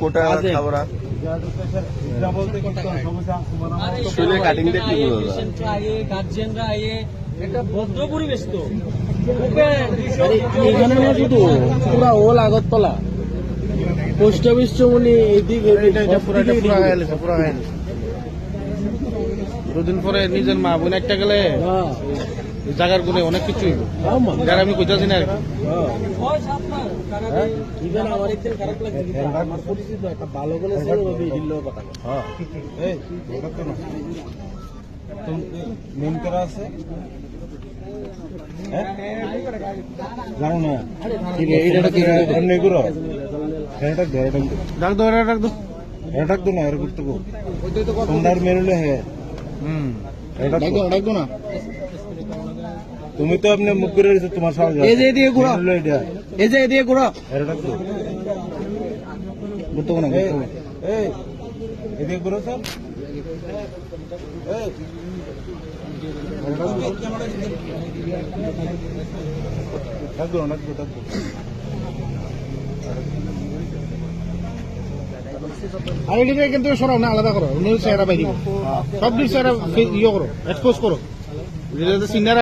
কোটা বাজে। খাবরা। শরীরে কাটিংটা কি বোঝা যায়? পেশেন্টরা গার্জিয়ানরা আয়ে একটা ভদ্র পরিবেশ তো। এখানে না শুধু পুরা ওল আগরতলা। পোস্ট অফিস চমনি এদিক। দুদিন পরে নিজের মা বোন একটা গেলে হ্যাঁ, জায়গার অনেক কিছু। যারা আমি কইতাছি না মেন করা আছে জানো না এইটা কি। নেগুলো এটা ধরে ডাক দো ডাক দো না এর করতে গো তোমরা মেরুলে হে। হুম। ডাক ডাক না। তুমি তো আপনি মুখ করে রয়েছো তোমার সামনে এই যে। মেরুলে এটা। এই যে এদিকে ঘোরা। এটা তো ঘুরতে না এই এই। এদিকে ঘুরো স্যার এই। ডাকবো ডাকবো আর এদিকে কিন্তু সরাও না আলাদা করো। নিউজ চেহারা বাইরে সব দিক চেহারা ইয়ে করো এক্সপোজ করো। সিনারা